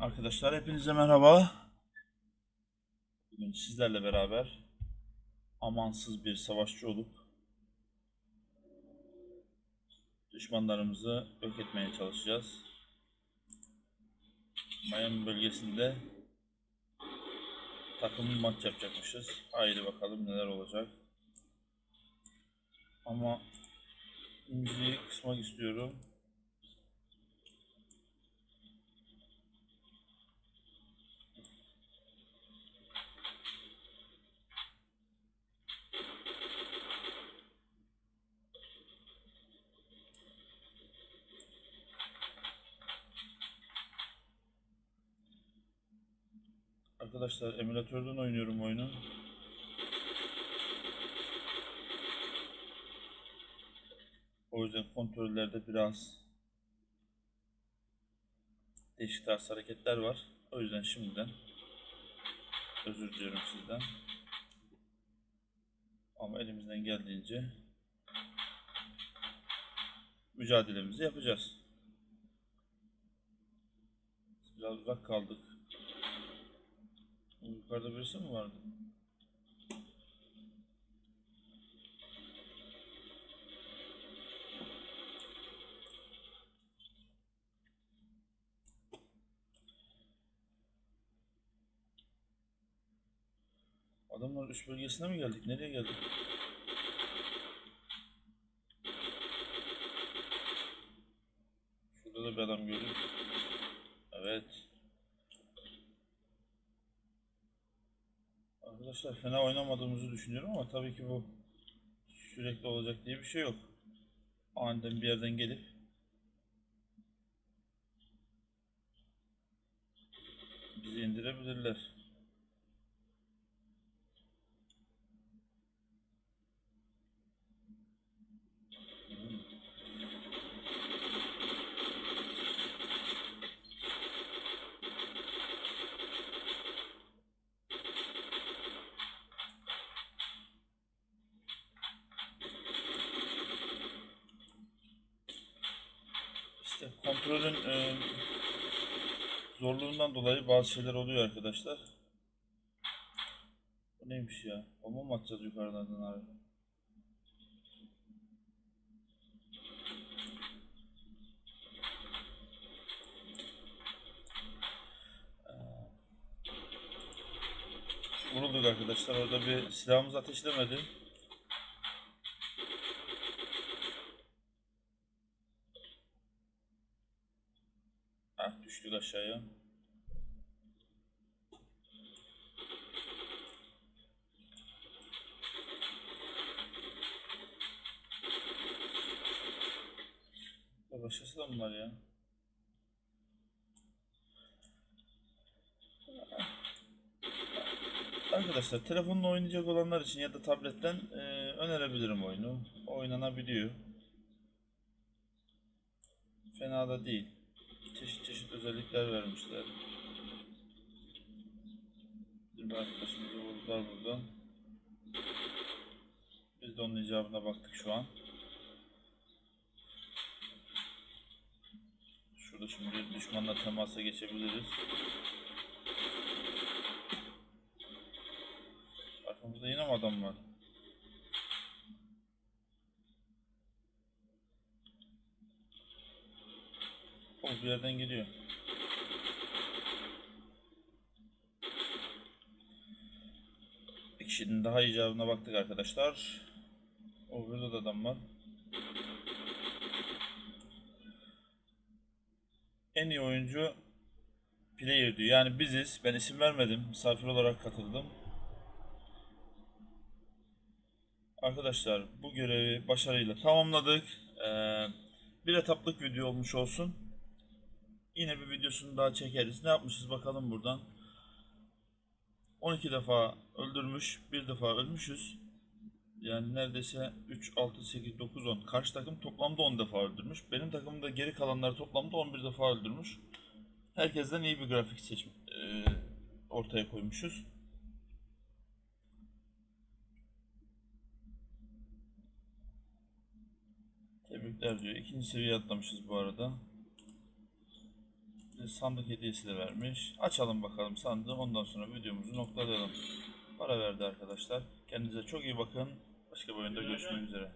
Arkadaşlar hepinize merhaba. Bugün sizlerle beraber amansız bir savaşçı olup düşmanlarımızı yok etmeye çalışacağız. Miami bölgesinde takımlı maç yapacakmışız. Haydi bakalım neler olacak. Ama müziği kısmak istiyorum. Arkadaşlar emülatörden oynuyorum oyunu. O yüzden kontrollerde biraz değişik tarz hareketler var. O yüzden şimdiden özür diliyorum sizden. Ama elimizden geldiğince mücadelemizi yapacağız. Biraz uzak kaldık. Yukarıda birisi mi vardı? Adamlar üst bölgesine mi geldik? Nereye geldik? Şurada da bir adam gördüm. Arkadaşlar fena oynamadığımızı düşünüyorum ama tabii ki bu sürekli olacak diye bir şey yok. Aniden bir yerden gelip bizi indirebilirler. Kontrolün e, zorluğundan dolayı bazı şeyler oluyor arkadaşlar. Bu neymiş ya? Bomba mı atacağız yukarıdan abi? Vurulduk arkadaşlar. Orada bir silahımız ateşlemedi. Ah düştük aşağıya. Ya başkası da mı var ya? Arkadaşlar telefonla oynayacak olanlar için ya da tabletten e, önerebilirim oyunu. Oynanabiliyor. Fena da değil çeşit çeşit özellikler vermişler. Bir arkadaşımızı vurdular burada. Biz de onun icabına baktık şu an. Şurada şimdi düşmanla temasa geçebiliriz. Arkamızda yine mi adam var? O bir yerden geliyor. Bir daha icabına baktık arkadaşlar. O burada da adam var. En iyi oyuncu player diyor. Yani biziz. Ben isim vermedim. Misafir olarak katıldım. Arkadaşlar bu görevi başarıyla tamamladık. Ee, bir etaplık video olmuş olsun. Yine bir videosunu daha çekeriz. Ne yapmışız bakalım buradan. 12 defa öldürmüş, bir defa ölmüşüz. Yani neredeyse 3, 6, 8, 9, 10. Karşı takım toplamda 10 defa öldürmüş. Benim takımda geri kalanlar toplamda 11 defa öldürmüş. Herkesten iyi bir grafik seç e, ortaya koymuşuz. Tebrikler diyor. İkinci seviye atlamışız bu arada. Sandık hediyesi de vermiş. Açalım bakalım sandığı. Ondan sonra videomuzu noktalayalım. Para verdi arkadaşlar. Kendinize çok iyi bakın. Başka bir oyunda görüşmek üzere.